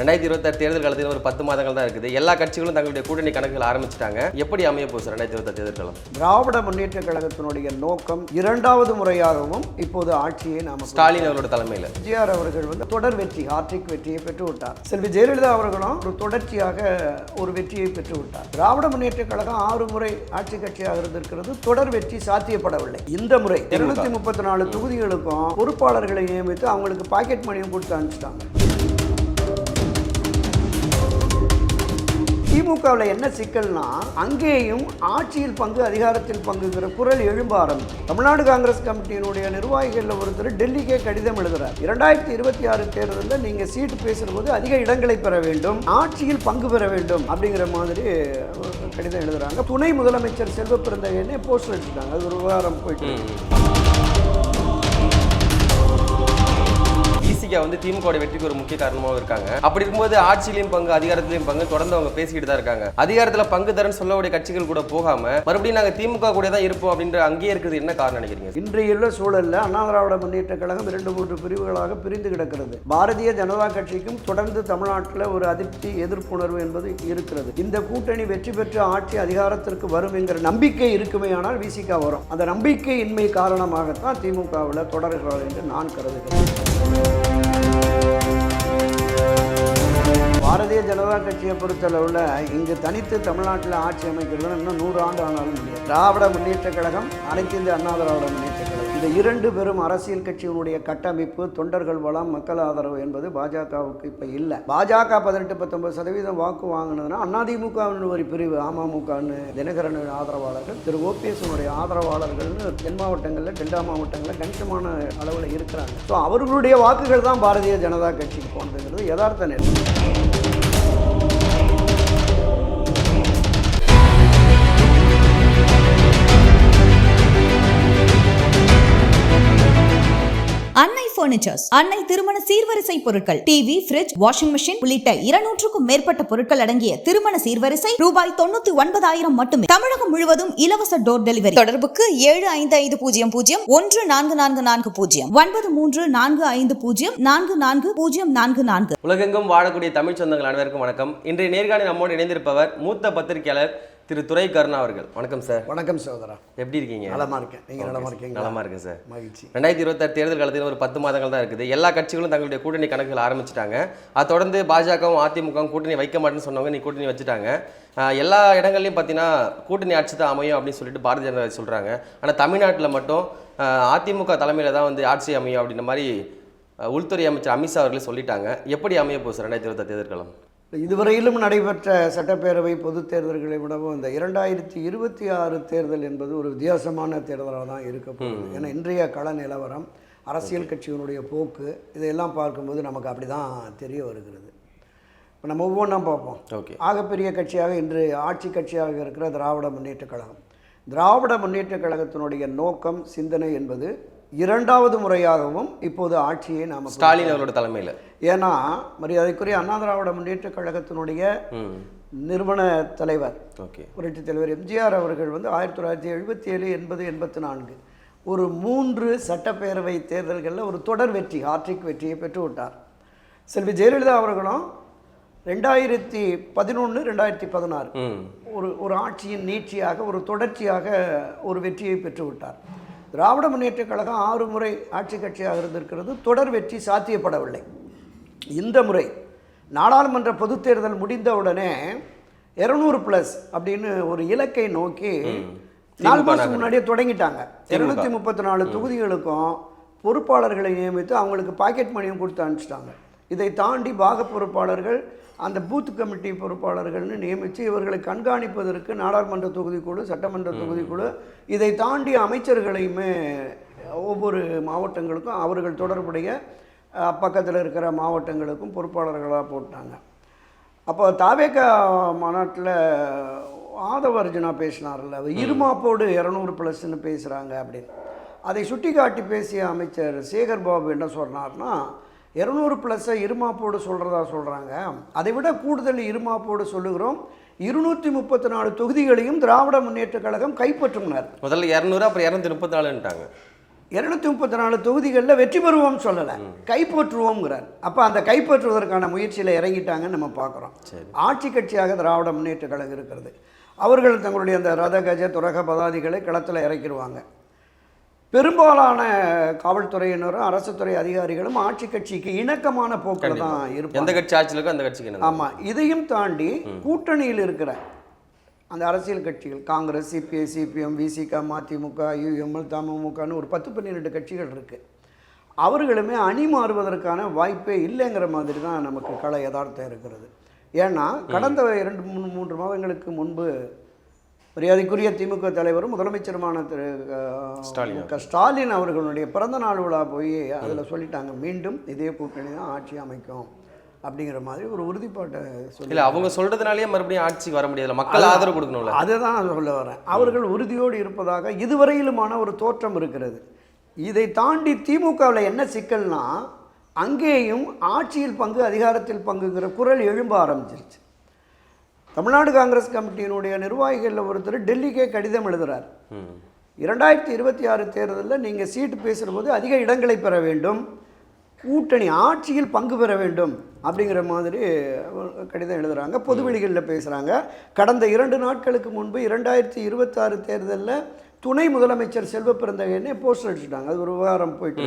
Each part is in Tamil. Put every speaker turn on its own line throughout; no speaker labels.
ரெண்டாயிரத்தி இருபத்தாறு தேர்தல் காலத்தில் ஒரு பத்து மாதங்கள் தான் இருக்குது. எல்லா கட்சிகளும் தங்களுடைய கூட்டணி கணக்குகள் ஆரம்பிச்சிட்டாங்க. எப்படி அமைய போகுது ரெண்டாயிரத்தி இருபத்தாறு தேர்தல் காலம்
திராவிட முன்னேற்ற கழகத்தினுடைய நோக்கம் இரண்டாவது முறையாகவும் இப்போது ஆட்சியை நாம
ஸ்டாலின் அவரோட தலைமையில்.
எம்ஜிஆர் அவர்கள் வந்து தொடர் வெற்றி ஹார்ட்ரிக் வெற்றியை பெற்று விட்டார் செல்வி ஜெயலலிதா அவர்களும் ஒரு தொடர்ச்சியாக ஒரு வெற்றியை பெற்று விட்டார் திராவிட முன்னேற்ற கழகம் ஆறு முறை ஆட்சி கட்சியாக இருந்திருக்கிறது. தொடர் வெற்றி சாத்தியப்படவில்லை. இந்த முறை இருநூத்தி முப்பத்தி நாலு தொகுதிகளுக்கும் பொறுப்பாளர்களை நியமித்து அவங்களுக்கு பாக்கெட் மணியும் கொடுத்து அனுப்பிச்சிட்டாங்க. திமுகவில் என்ன சிக்கல்னா அங்கேயும் ஆட்சியில் பங்கு அதிகாரத்தில் பங்குங்கிற குரல் எழும்ப ஆரம்பிச்சு. தமிழ்நாடு காங்கிரஸ் கமிட்டியினுடைய நிர்வாகிகளில் ஒருத்தர் டெல்லிக்கே கடிதம் எழுதுறார். இரண்டாயிரத்தி இருபத்தி ஆறு தேர்தலில் நீங்க சீட்டு பேசும்போது அதிக இடங்களை பெற வேண்டும் ஆட்சியில் பங்கு பெற வேண்டும் அப்படிங்கிற மாதிரி கடிதம் எழுதுறாங்க. துணை முதலமைச்சர் செல்வ பிறந்தகைன்னு போஸ்டர் வச்சுட்டாங்க அது ஒரு விவகாரம் போயிட்டு இருக்கு.
வந்து திமுக வெற்றிக்கு ஒரு முக்கிய காரணமாகவும் இருக்காங்க. அப்படி இருக்கும்போது ஆட்சியிலையும் பங்கு அதிகாரத்திலையும் பங்கு தொடர்ந்து அவங்க பேசிக்கிட்டு தான் இருக்காங்க. அதிகாரத்தில் பங்கு தரன் சொல்லக்கூடிய கட்சிகள் கூட போகாம மறுபடியும் நாங்கள் திமுக கூட தான் இருப்போம் அப்படின்ற அங்கேயே இருக்கிறது என்ன காரணம் நினைக்கிறீங்க?
இன்றைய சூழலில் அண்ணா திராவிட முன்னேற்ற கழகம் இரண்டு மூன்று பிரிவுகளாக பிரிந்து கிடக்கிறது. பாரதிய ஜனதா கட்சிக்கும் தொடர்ந்து தமிழ்நாட்டில் ஒரு அதிருப்தி எதிர்ப்புணர்வு என்பது இருக்கிறது. இந்த கூட்டணி வெற்றி பெற்று ஆட்சி அதிகாரத்திற்கு வரும் என்கிற நம்பிக்கை இருக்குமே ஆனால் விசிகா வரும். அந்த நம்பிக்கையின்மை காரணமாகத்தான் திமுகவில் தொடர்கிறார் என்று நான் கருதுகிறேன். பாரதிய ஜனதா கட்சியை பொறுத்தளவில் இங்கு தனித்து தமிழ்நாட்டில் ஆட்சி அமைக்கிறது இன்னும் நூறு ஆண்டு ஆனாலும் முடியாது. திராவிட முன்னேற்ற கழகம் அனைத்து இந்திய அண்ணா திராவிட முன்னேற்ற கழகம். இந்த இரண்டு பெரும் அரசியல் கட்சியினுடைய கட்டமைப்பு தொண்டர்கள் வளம் மக்கள் ஆதரவு என்பது பாஜகவுக்கு இப்போ இல்லை. பாஜக பதினெட்டு பத்தொன்பது சதவீதம் வாக்கு வாங்கினதுன்னா அதிமுகவின் ஒரு பிரிவு அமமுகன்னு தினகரன் ஆதரவாளர்கள் திரு ஓபிஎஸ்னுடைய ஆதரவாளர்கள்னு தென் மாவட்டங்களில் டெல்டா மாவட்டங்களில் கணிசமான அளவில் இருக்கிறாங்க. ஸோ அவர்களுடைய வாக்குகள் தான் பாரதிய ஜனதா கட்சிக்கு போனதுங்கிறது யதார்த்த நிலை.
பர்னிச்சர்ஸ் அன்னை திருமண சீர்வரிசை பொருட்கள் டிவி பிரிட்ஜ் வாஷிங் மிஷின் உள்ளிட்ட இருநூற்றுக்கும் மேற்பட்ட பொருட்கள் அடங்கிய திருமண சீர்வரிசை ரூபாய் தொண்ணூத்தி ஒன்பதாயிரம் மட்டுமே. தமிழகம் முழுவதும் இலவச டோர் டெலிவரி தொடர்புக்கு ஏழு ஐந்து ஐந்து பூஜ்ஜியம் பூஜ்ஜியம் ஒன்று நான்கு நான்கு நான்கு பூஜ்ஜியம் ஒன்பது மூன்று நான்கு ஐந்து பூஜ்ஜியம் நான்கு நான்கு பூஜ்ஜியம் நான்கு நான்கு.
உலகெங்கும் வாழக்கூடிய தமிழ் சொந்தங்கள் அனைவருக்கும் வணக்கம். இன்றைய நேர்காணி நம்மோடு இணைந்திருப்பவர் மூத்த பத்திரிகையாளர் திரு துரை கருணா அவர்கள். வணக்கம் சார்
வணக்கம் சகோதரா.
எப்படி இருக்கீங்க?
நலமா இருக்கேன். நீங்க நலமா இருக்கீங்க
நலமா இருக்கேன் சார்
மகிழ்ச்சி.
ரெண்டாயிரத்தி இருபத்தாறு தேர்தல் காலத்தில் ஒரு பத்து மாதங்கள் தான் இருக்குது. எல்லா கட்சிகளும் தங்களுடைய கூட்டணி கணக்குகள் ஆரம்பிச்சிட்டாங்க. அதை தொடர்ந்து பாஜகவும் அதிமுகவும் கூட்டணி வைக்க மாட்டேன்னு சொன்னவங்க நீ கூட்டணி வச்சுட்டாங்க. எல்லா இடங்கள்லையும் பார்த்தீங்கன்னா கூட்டணி ஆட்சி தான் அமையும் அப்படின்னு சொல்லிட்டு பாரதிய ஜனதா சொல்கிறாங்க ஆனால் தமிழ்நாட்டில் மட்டும் அதிமுக தலைமையில் தான் வந்து ஆட்சி அமையும் அப்படின்ற மாதிரி உள்துறை அமைச்சர் அமித்ஷா அவர்களே சொல்லிட்டாங்க. எப்படி அமைய போகுது சார் ரெண்டாயிரத்தி இருபத்தாறு தேர்தல் காலம்
இதுவரையிலும் நடைபெற்ற சட்டப்பேரவை பொதுத் தேர்தல்களை விடவும் இந்த இரண்டாயிரத்தி இருபத்தி ஆறு தேர்தல் என்பது ஒரு வித்தியாசமான தேர்தலாக தான் இருக்க போகுது. ஏன்னா இன்றைய கள நிலவரம் அரசியல் கட்சியினுடைய போக்கு இதையெல்லாம் பார்க்கும்போது நமக்கு அப்படி தான் தெரிய வருகிறது. இப்போ நம்ம ஒவ்வொன்றா பார்ப்போம்.
ஓகே.
ஆகப்பெரிய கட்சியாக இன்று ஆட்சி கட்சியாக இருக்கிற திராவிட முன்னேற்ற கழகம். திராவிட முன்னேற்ற கழகத்தினுடைய நோக்கம் சிந்தனை என்பது இரண்டாவது முறையாகவும் இப்போது ஆட்சியை நாம்
ஸ்டாலின் அவர்களோட தலைமையில்.
ஏன்னா மரியாதைக்குரிய அண்ணா திராவிட முன்னேற்ற கழகத்தினுடைய நிறுவன தலைவர்
ஓகே.
புரட்சித் தலைவர் எம்ஜிஆர் அவர்கள் வந்து ஆயிரத்தி தொள்ளாயிரத்தி எழுபத்தி ஏழு எண்பது எண்பத்தி நான்கு ஒரு மூன்று சட்டப்பேரவை தேர்தல்களில் ஒரு தொடர் வெற்றி ஹார்ட்ரிக் வெற்றியை பெற்று விட்டார் செல்வி ஜெயலலிதா அவர்களும் ரெண்டாயிரத்தி பதினொன்று ரெண்டாயிரத்தி பதினாறு ஒரு ஒரு ஆட்சியின் நீட்சியாக ஒரு தொடர்ச்சியாக ஒரு வெற்றியை பெற்று விட்டார் திராவிட முன்னேற்ற கழகம் ஆறு முறை ஆட்சி கட்சியாக இருந்திருக்கிறது. தொடர் வெற்றி சாத்தியப்படவில்லை. இந்த முறை நாடாளுமன்ற பொதுத் தேர்தல் முடிந்தவுடனே இரநூறு ப்ளஸ் அப்படின்னு ஒரு இலக்கை நோக்கி நாலு மாதம் முன்னாடியே தொடங்கிட்டாங்க. இருநூத்தி முப்பத்தி நாலு தொகுதிகளுக்கும் பொறுப்பாளர்களை நியமித்து அவங்களுக்கு பாக்கெட் மணியும் கொடுத்து அனுப்பிச்சிட்டாங்க. இதை தாண்டி பாக பொறுப்பாளர்கள் அந்த பூத் கமிட்டி பொறுப்பாளர்கள்னு நியமித்து இவர்களை கண்காணிப்பதற்கு நாடாளுமன்ற தொகுதிக்குழு சட்டமன்ற தொகுதிக்குழு இதை தாண்டி அமைச்சர்களையுமே ஒவ்வொரு மாவட்டங்களுக்கும் அவர்கள் தொடர்புடைய பக்கத்தில் இருக்கிற மாவட்டங்களுக்கும் பொறுப்பாளர்களாக போட்டாங்க. அப்போ தாவேக்கா மாநாட்டில் ஆதவர்ஜுனா பேசினார்ல அவர் இருமாப்போடு இரநூறு ப்ளஸ்ன்னு பேசுகிறாங்க அப்படின்னு. அதை சுட்டிக்காட்டி பேசிய அமைச்சர் சேகர் பாபு என்ன சொன்னார்னா இரநூறு ப்ளஸ்ஸை இருமாப்போடு சொல்கிறதா சொல்கிறாங்க அதை விட கூடுதல் இருமாப்போடு சொல்லுகிறோம். இருநூற்றி முப்பத்தி நாலு தொகுதிகளையும் திராவிட முன்னேற்ற கழகம் கைப்பற்றும்னார்.
முதல்ல இரநூறு அப்புறம் இரநூத்தி முப்பத்தி நாலுன்ட்டாங்க
இருநூத்தி முப்பத்தி நாலு தொகுதிகளில் வெற்றி பெறுவோம் சொல்லலை. கைப்பற்றுவோங்கிறார் அப்போ அந்த கைப்பற்றுவதற்கான முயற்சியில் இறங்கிட்டாங்கன்னு நம்ம பார்க்குறோம். ஆட்சி கட்சியாக திராவிட முன்னேற்ற கழகம் இருக்கிறது. அவர்கள் தங்களுடைய அந்த ரத கஜ துரக பதாதிகளை களத்தில் இறக்கிடுவாங்க பெரும்பாலான காவல்துறையினரும் அரசு துறை அதிகாரிகளும் ஆட்சி கட்சிக்கு இணக்கமான போக்கில் தான் இருப்பாங்க.
எந்த கட்சி ஆட்சியில் இருக்கோ அந்த கட்சிக்கு
ஆமாம் இதையும் தாண்டி கூட்டணியில் இருக்கிற அந்த அரசியல் கட்சிகள் காங்கிரஸ் சிபிஐ சிபிஎம் விசிக மதிமுக யுஎம்எல் தமமுகன்னு ஒரு பத்து பன்னிரெண்டு கட்சிகள் இருக்குது அவர்களுமே அணி மாறுவதற்கான வாய்ப்பே இல்லைங்கிற மாதிரி தான் நமக்கு கள யதார்த்தம் இருக்கிறது. ஏன்னா கடந்த இரண்டு மூணு மூன்று மாதங்களுக்கு முன்பு மரியாதைக்குரிய திமுக தலைவரும் முதலமைச்சருமான திரு
ஸ்டாலின்
ஸ்டாலின் அவர்களுடைய பிறந்த நாள் விழா போய் அதில் சொல்லிட்டாங்க மீண்டும் இதே கூட்டணி தான் ஆட்சி அமைக்கும். அப்படிங்கிற மாதிரி ஒரு உறுதிப்பாட்டை சொல்லி
இல்ல அவங்க சொல்றதுனாலயே மறுபடியும் ஆட்சிக்கு வர முடியாதுல மக்கள் ஆதரவு கொடுக்கணும்ல.
அதுதான் நான் சொல்ல வரேன். அவர்கள் உறுதியோடு இருப்பதாக இதுவரையிலுமான ஒரு தோற்றம் இருக்கிறது. இதை தாண்டி திமுகவில் என்ன சிக்கல்னா அங்கேயும் ஆட்சியில் பங்கு அதிகாரத்தில் பங்குங்கிற குரல் எழும்ப ஆரம்பிச்சிருச்சு. தமிழ்நாடு காங்கிரஸ் கமிட்டியினுடைய நிர்வாகிகளில் ஒருத்தர் டெல்லிக்கே கடிதம்
எழுதுகிறார்
இரண்டாயிரத்தி இருபத்தி ஆறு தேர்தலில் நீங்கள் சீட்டு பேசுகிற போது அதிக இடங்களை பெற வேண்டும் கூட்டணி ஆட்சியில் பங்கு பெற வேண்டும் அப்படிங்கிற மாதிரி கடிதம் எழுதுகிறாங்க பொதுவெளிகளில் பேசுகிறாங்க கடந்த இரண்டு நாட்களுக்கு முன்பு இரண்டாயிரத்தி இருபத்தாறு தேர்தலில் துணை முதலமைச்சர் செல்வ பிறந்தகைன்னே போஸ்டர் அடிச்சுட்டாங்க. அது ஒரு விவகாரம் போயிட்டு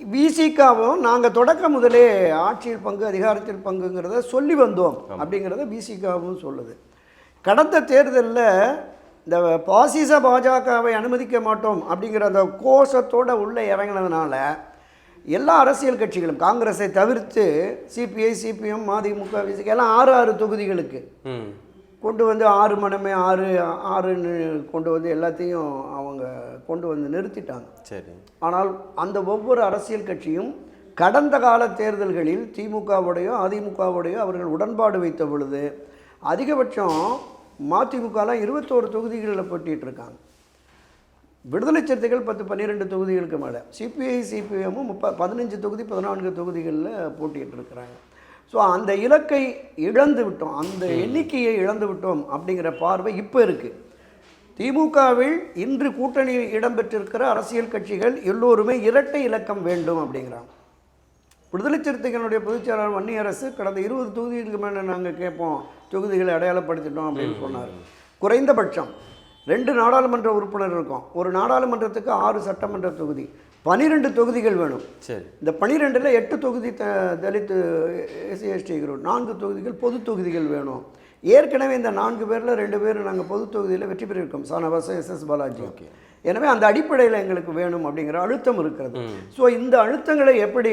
விசிகாவும் நாங்கள் தொடக்க முதலே ஆட்சியில் பங்கு அதிகாரத்தில் பங்குங்கிறத சொல்லி வந்தோம் அப்படிங்கிறத விசிகாவும் சொல்லுது கடந்த தேர்தலில் இந்த பாசிச பாஜகவை அனுமதிக்க மாட்டோம் அப்படிங்கிற அந்த கோஷத்தோட உள்ளே இறங்கினதுனால எல்லா அரசியல் கட்சிகளும் காங்கிரஸை தவிர்த்து சிபிஐ சிபிஎம் மதிமுக விசிக எல்லாம் ஆறு ஆறு தொகுதிகளுக்கு. கொண்டு வந்து ஆறு மணமே ஆறு ஆறுன்னு கொண்டு வந்து எல்லாத்தையும் அவங்க கொண்டு வந்து நிறுத்திட்டாங்க.
சரி.
ஆனால் அந்த ஒவ்வொரு அரசியல் கட்சியும் கடந்த கால தேர்தல்களில் திமுகவுடையோ அதிமுகவுடையோ அவர்கள் உடன்பாடு வைத்த பொழுது அதிகபட்சம் மதிமுகலாம் இருபத்தோரு தொகுதிகளில் போட்டிட்டு இருக்காங்க விடுதலை சிறுத்தைகள் பத்து பன்னிரெண்டு தொகுதிகளுக்கு மேலே. சிபிஐ சிபிஎம்மும் முப்ப பதினஞ்சு தொகுதி பதினான்கு தொகுதிகளில் போட்டிட்டு இருக்கிறாங்க ஸோ அந்த இலக்கை இழந்து விட்டோம். அந்த எண்ணிக்கையை இழந்து விட்டோம் அப்படிங்கிற பார்வை இப்போ இருக்குது திமுகவில் இன்று கூட்டணியில் இடம்பெற்றிருக்கிற அரசியல் கட்சிகள் எல்லோருமே இரட்டை இலக்கம் வேண்டும் அப்படிங்கிறாங்க. விடுதலை சிறுத்தைகளுடைய பொதுச்செயலாளர் வன்னியரசு கடந்த இருபது தொகுதிகளுக்கு மேலே நாங்கள் கேட்போம் தொகுதிகளை அடையாளப்படுத்திட்டோம் அப்படின்னு சொன்னார். குறைந்தபட்சம் ரெண்டு நாடாளுமன்ற உறுப்பினர் இருக்கும். ஒரு நாடாளுமன்றத்துக்கு ஆறு சட்டமன்ற தொகுதி. பனிரெண்டு தொகுதிகள் வேணும்.
சரி.
இந்த பனிரெண்டில் எட்டு தொகுதி த தலித்து எஸ்சி எஸ்டி நான்கு தொகுதிகள் பொது தொகுதிகள் வேணும். ஏற்கனவே இந்த நான்கு பேரில் ரெண்டு பேர் நாங்கள் பொது தொகுதியில் வெற்றி பெற்றிருக்கோம். சானவாசம் எஸ் எஸ் பாலாஜி. எனவே அந்த அடிப்படையில் எங்களுக்கு வேணும் அப்படிங்கிற அழுத்தம் இருக்கிறது. ஸோ இந்த அழுத்தங்களை எப்படி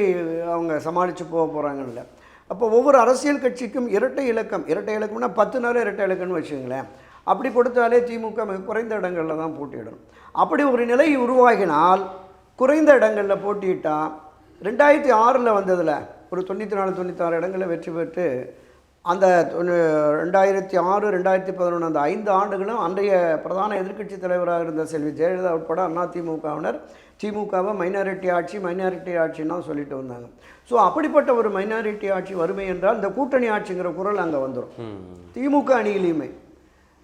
அவங்க சமாளித்து போக போகிறாங்கல்ல அப்போ ஒவ்வொரு அரசியல் கட்சிக்கும் இரட்டை இலக்கம். இரட்டை இலக்கம்னா பத்து நாள் இரட்டை இலக்கம்னு வச்சுங்களேன் அப்படி கொடுத்தாலே திமுக மிக குறைந்த இடங்களில் தான் போட்டியிடும் அப்படி ஒரு நிலை உருவாகினால் குறைந்த இடங்களில் போட்டியிட்டா ரெண்டாயிரத்தி ஆறில் வந்ததில் ஒரு தொண்ணூற்றி நாலு தொண்ணூத்தாறு இடங்களில் வெற்றி பெற்று அந்த ரெண்டாயிரத்தி ஆறு ரெண்டாயிரத்தி பதினொன்று அந்த ஐந்து ஆண்டுகளும் அன்றைய பிரதான எதிர்க்கட்சி தலைவராக இருந்த செல்வி ஜெயலலிதா உட்பட அண்ணா திமுகவினர் திமுகவை மைனாரிட்டி ஆட்சி மைனாரிட்டி ஆட்சின்னு தான் சொல்லிட்டு வந்தாங்க. ஸோ அப்படிப்பட்ட ஒரு மைனாரிட்டி ஆட்சி வறுமை என்றால் இந்த கூட்டணி ஆட்சிங்கிற குரல் அங்கே வந்துடும். திமுக அணியிலையுமே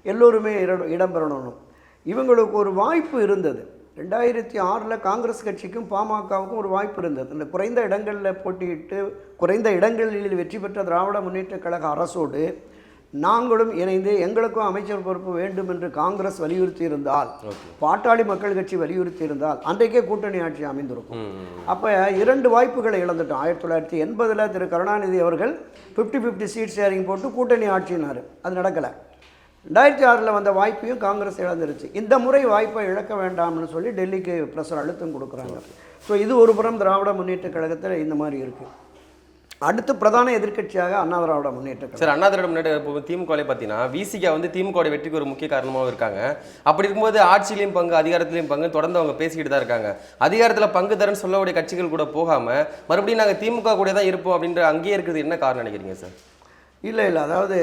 எல்லோருமே இடம் இடம்பெறணும் இவங்களுக்கு ஒரு வாய்ப்பு இருந்தது. ரெண்டாயிரத்தி ஆறில் காங்கிரஸ் கட்சிக்கும் பாமகவுக்கும் ஒரு வாய்ப்பு இருந்தது. இந்த குறைந்த இடங்களில் போட்டியிட்டு குறைந்த இடங்களில் வெற்றி பெற்ற திராவிட முன்னேற்றக் கழக அரசோடு நாங்களும் இணைந்து எங்களுக்கும் அமைச்சர் பொறுப்பு வேண்டும் என்று காங்கிரஸ் வலியுறுத்தி இருந்தால் பாட்டாளி மக்கள் கட்சி வலியுறுத்தி இருந்தால் அன்றைக்கே கூட்டணி ஆட்சி அமைந்திருக்கும். அப்போ இரண்டு வாய்ப்புகளை இழந்துட்டோம். ஆயிரத்தி தொள்ளாயிரத்தி எண்பதில் திரு கருணாநிதி அவர்கள் ஃபிஃப்டி ஃபிஃப்டி சீட் ஷேரிங் போட்டு கூட்டணி ஆட்சினார். அது நடக்கலை. ரெண்டாயிரத்தி ஆறில் வந்த வாய்ப்பையும் காங்கிரஸ் இழந்துருச்சு. இந்த முறை வாய்ப்பை இழக்க வேண்டாம்னு சொல்லி டெல்லிக்கு ப்ரெஷர் அழுத்தம் கொடுக்குறாங்க. ஸோ இது ஒரு புறம் திராவிட முன்னேற்ற கழகத்தில் இந்த மாதிரி இருக்குது அடுத்து பிரதான எதிர்க்கட்சியாக அண்ணா திராவிட முன்னேற்ற கழகம்.
சரி அண்ணா திராவிட முன்னேற்ற இப்போ திமுகவிலே பார்த்தீங்கன்னா விசிகா வந்து திமுக வெற்றிக்கு ஒரு முக்கிய காரணமாகவும் இருக்காங்க. அப்படி இருக்கும்போது ஆட்சியிலையும் பங்கு அதிகாரத்திலையும் பங்கு தொடர்ந்து அவங்க பேசிக்கிட்டு தான் இருக்காங்க. அதிகாரத்தில் பங்கு தரேன்னு சொல்லக்கூடிய கட்சிகள் கூட போகாம மறுபடியும் நாங்கள் திமுக கூட தான் இருப்போம் அப்படின்ற அங்கேயே இருக்கிறது என்ன காரணம் நினைக்கிறீங்க சார்?
இல்லை இல்லை. அதாவது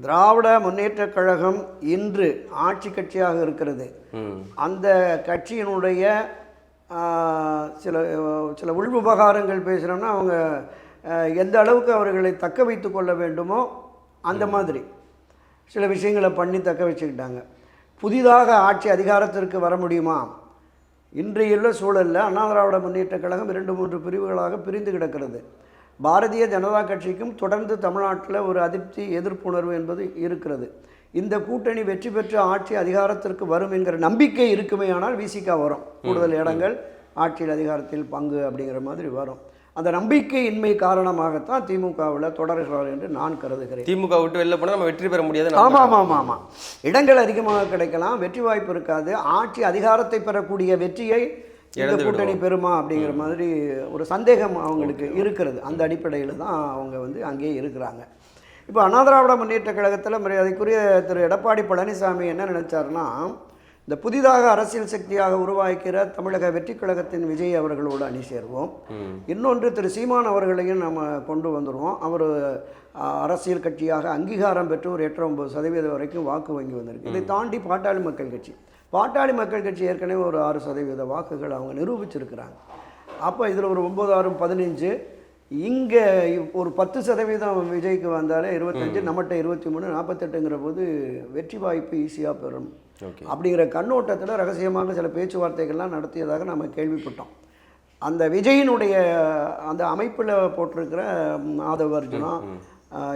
திராவிட முன்னேற்றக் கழகம் இன்று ஆட்சி கட்சியாக இருக்கிறது. அந்த கட்சியினுடைய சில சில உள் விவகாரங்கள் பேசுகிறோம்னா அவங்க எந்த அளவுக்கு அவர்களை தக்க வைத்து கொள்ள வேண்டுமோ அந்த மாதிரி சில விஷயங்களை பண்ணி தக்க வச்சுக்கிட்டாங்க. புதிதாக ஆட்சி அதிகாரத்திற்கு வர முடியுமா? இன்றையுள்ள சூழலில் அண்ணா திராவிட முன்னேற்றக் கழகம் இரண்டு மூன்று பிரிவுகளாக பிரிந்து கிடக்கிறது. பாரதிய ஜனதா கட்சிக்கும் தொடர்ந்து தமிழ்நாட்டில் ஒரு அதிருப்தி எதிர்ப்புணர்வு என்பது இருக்கிறது. இந்த கூட்டணி வெற்றி பெற்று ஆட்சி அதிகாரத்திற்கு வரும் என்கிற நம்பிக்கை இருக்குமே ஆனால் விசிகா வரும். கூடுதல் இடங்கள் ஆட்சியில் அதிகாரத்தில் பங்கு அப்படிங்கிற மாதிரி வரும். அந்த நம்பிக்கையின்மை காரணமாகத்தான் திமுகவில் தொடர்கிறார் என்று நான் கருதுகிறேன்.
திமுக விட்டு வெளில போனா நம்ம வெற்றி பெற முடியாது
ஆமாம் ஆமாம் ஆமாம். இடங்கள் அதிகமாக கிடைக்கலாம் வெற்றி வாய்ப்பு இருக்காது. ஆட்சி அதிகாரத்தை பெறக்கூடிய வெற்றியை இந்த கூட்டணி பெறுமா அப்படிங்கிற மாதிரி ஒரு சந்தேகம் அவங்களுக்கு இருக்கிறது. அந்த அடிப்படையில் தான் அவங்க வந்து அங்கேயே இருக்கிறாங்க. இப்போ அண்ணா திராவிட முன்னேற்ற கழகத்தில் மரியாதைக்குரிய திரு எடப்பாடி பழனிசாமி என்ன நினைச்சாருன்னா இந்த புதிதாக அரசியல் சக்தியாக உருவாக்கிற தமிழக வெற்றி கழகத்தின் விஜய் அவர்களோடு அணி சேர்வோம். இன்னொன்று திரு சீமான் அவர்களையும் நம்ம கொண்டு வந்துடுவோம் அவர் அரசியல் கட்சியாக அங்கீகாரம் பெற்று ஒரு எட்டு ஒன்பது சதவீதம் வரைக்கும் வாக்கு வங்கி வந்திருக்கு. இதை தாண்டி பாட்டாளி மக்கள் கட்சி. பாட்டாளி மக்கள் கட்சி ஏற்கனவே ஒரு ஆறு சதவீத வாக்குகள் அவங்க நிரூபிச்சிருக்கிறாங்க. அப்போ இதில் ஒரு ஒம்பது ஆறு பதினஞ்சு இங்கே ஒரு பத்து சதவீதம் விஜய்க்கு வந்தாலே இருபத்தஞ்சு நம்மகிட்ட இருபத்தி மூணு நாற்பத்தெட்டுங்கிற போது வெற்றி வாய்ப்பு ஈஸியாக பெறும். அப்படிங்கிற கண்ணோட்டத்தில் ரகசியமாக சில பேச்சுவார்த்தைகள்லாம் நடத்தியதாக நம்ம கேள்விப்பட்டோம். அந்த விஜயினுடைய அந்த அமைப்பில் போட்டிருக்கிற ம், ஆதவ அர்ஜுனா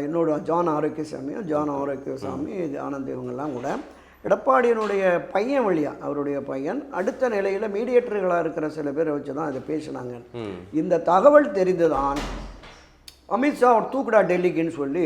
இன்னொரு ஜான் ஆரோக்கியசாமியும் ஜான் ஆரோக்கியசாமி ஆனந்த் இவங்கெல்லாம் கூட எடப்பாடியினுடைய பையன் வழியா அவருடைய பையன் அடுத்த நிலையில் மீடியேட்டர்களாக இருக்கிற சில பேரை வச்சு தான் இதை பேசினாங்க. இந்த தகவல் தெரிந்துதான் அமித்ஷா அவர் தூக்குடா டெல்லிக்குன்னு சொல்லி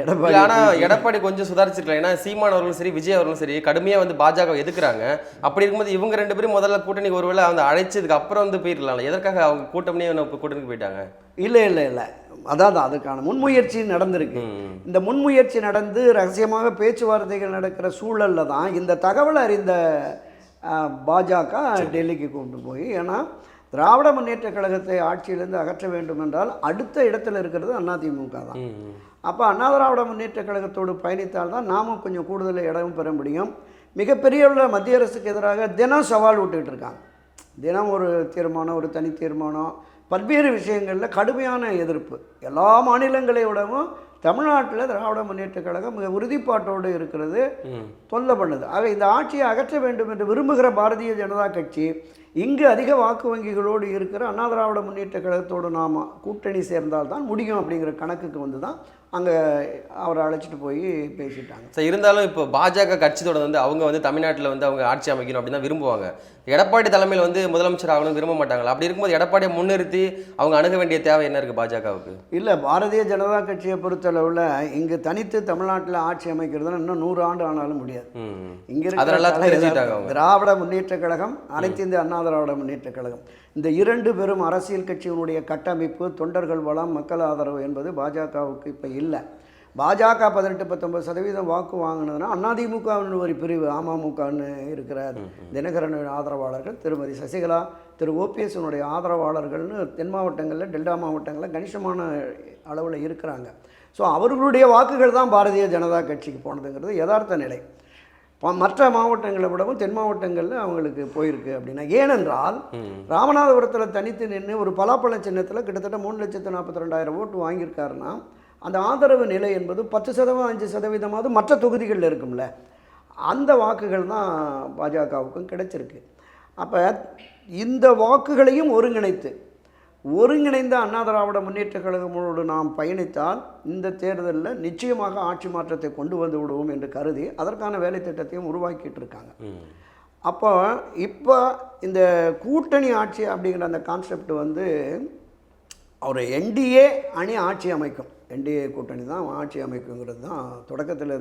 எடப்பாடி
இல்ல, ஆனா எடப்பாடி கொஞ்சம் சுதாரிச்சிருக்கலாம். ஏன்னா சீமான் அவர்களும் சரி விஜய் அவர்களும் சரி கடுமையா வந்து பாஜக எதுக்குறாங்க அப்படி இருக்கும்போது இவங்க ரெண்டு பேரும் முதல்ல கூட்டணிக்கு ஒருவேளை வந்து அழைச்சதுக்கு அப்புறம் வந்து போயிடலாம் எதற்காக அவங்க கூட்டணியே கூட்டணிக்கு போயிட்டாங்க?
இல்லை இல்லை இல்லை. அதான் அதுக்கான முன்முயற்சி நடந்திருக்கு. இந்த முன்முயற்சி நடந்து ரகசியமாக பேச்சுவார்த்தைகள் நடக்கிற சூழல்ல தான் இந்த தகவல் அறிந்த பாஜக டெல்லிக்கு கொண்டு போய் ஏன்னா திராவிட முன்னேற்ற கழகத்தை ஆட்சியிலிருந்து அகற்ற வேண்டும் என்றால் அடுத்த இடத்துல இருக்கிறது அதிமுக தான். அப்போ அண்ணா திராவிட முன்னேற்ற கழகத்தோடு பயணித்தால் தான் நாமும் கொஞ்சம் கூடுதல் இடம் பெற முடியும். மிகப்பெரிய உள்ள மத்திய அரசுக்கு எதிராக தினம் சவால் விட்டுக்கிட்டு இருக்காங்க. தினம் ஒரு தீர்மானம் ஒரு தனி தீர்மானம் பல்வேறு விஷயங்களில் கடுமையான எதிர்ப்பு எல்லா மாநிலங்களை விடவும் தமிழ்நாட்டில் திராவிட முன்னேற்ற கழகம் மிக உறுதிப்பாட்டோடு இருக்கிறது. தொல்லை பண்ணுது ஆக இந்த ஆட்சியை அகற்ற வேண்டும் என்று விரும்புகிற பாரதிய ஜனதா கட்சி இங்கு அதிக வாக்கு வங்கிகளோடு இருக்கிற அண்ணா திராவிட முன்னேற்ற கழகத்தோடு நாம் கூட்டணி சேர்ந்தால் தான் முடியும் அப்படிங்கிற கணக்குக்கு வந்து தான் அங்கே அவரை அழைச்சிட்டு போய் பேசிட்டாங்க.
சரி இருந்தாலும் இப்போ பாஜக கட்சி தொடர்ந்து வந்து அவங்க வந்து தமிழ்நாட்டில் வந்து அவங்க ஆட்சி அமைக்கணும் அப்படின்னு தான் விரும்புவாங்க. எடப்பாடி தலைமையில் வந்து முதலமைச்சர் ஆகணும் விரும்ப மாட்டாங்களா? அப்படி இருக்கும்போது எடப்பாடியை முன்னிறுத்தி அவங்க அணுக வேண்டிய தேவை என்ன இருக்குது பாஜகவுக்கு?
இல்லை பாரதிய ஜனதா கட்சியை பொறுத்தளவில் இங்கு தனித்து தமிழ்நாட்டில் ஆட்சி அமைக்கிறதுனா இன்னும் நூறு ஆண்டு ஆனாலும் முடியாது. இங்க இருக்கிற. திராவிட முன்னேற்ற கழகம் அனைத்து இந்திய அண்ணா திராவிட முன்னேற்ற கழகம். இந்த இரண்டு பெரும் அரசியல் கட்சியினுடைய கட்டமைப்பு தொண்டர்கள் வளம் மக்கள் ஆதரவு என்பது பாஜகவுக்கு இப்போ இல்லை. பாஜக பதினெட்டு பத்தொன்பது சதவீதம் வாக்கு வாங்கினதுன்னா அதிமுகவின் ஒரு பிரிவு அமமுகன்னு இருக்கிற தினகரன் ஆதரவாளர்கள் திருமதி சசிகலா திரு ஓபிஎஸ்னுடைய ஆதரவாளர்கள்னு தென் மாவட்டங்களில் டெல்டா மாவட்டங்களில் கணிசமான அளவில் இருக்கிறாங்க. ஸோ அவர்களுடைய வாக்குகள் தான் பாரதிய ஜனதா கட்சிக்கு போனதுங்கிறது யதார்த்த நிலை. மற்ற மாவட்டங்களை விடவும் தென் மாவட்டங்களில் அவங்களுக்கு போயிருக்கு அப்படின்னா ஏனென்றால் ராமநாதபுரத்தில் தனித்து நின்று ஒரு பலாப்பழ சின்னத்தில் கிட்டத்தட்ட மூணு லட்சத்து நாற்பத்தி ரெண்டாயிரம் ஓட்டு வாங்கியிருக்காருன்னா அந்த ஆதரவு நிலை என்பது பத்து சதவீதம் அஞ்சு சதவீதமாவது மற்ற தொகுதிகளில் இருக்கும்ல. அந்த வாக்குகள் தான் பாஜகவுக்கும் கிடைச்சிருக்கு. அப்போ இந்த வாக்குகளையும் ஒருங்கிணைத்து ஒருங்கிணைந்த அண்ணா திராவிட முன்னேற்ற கழகங்களோடு நாம் பயணித்தால் இந்த தேர்தலில் நிச்சயமாக ஆட்சி மாற்றத்தை கொண்டு வந்து விடுவோம் என்று கருதி அதற்கான வேலை திட்டத்தையும் உருவாக்கிட்டு இருக்காங்க. அப்போ இப்போ இந்த கூட்டணி ஆட்சி அப்படிங்கிற அந்த கான்செப்ட் வந்து ஒரு என்டிஏ அணி ஆட்சி அமைக்கும். என்டிஏ கூட்டணி தான் ஆட்சி அமைக்குங்கிறது தான் தொடக்கத்தில்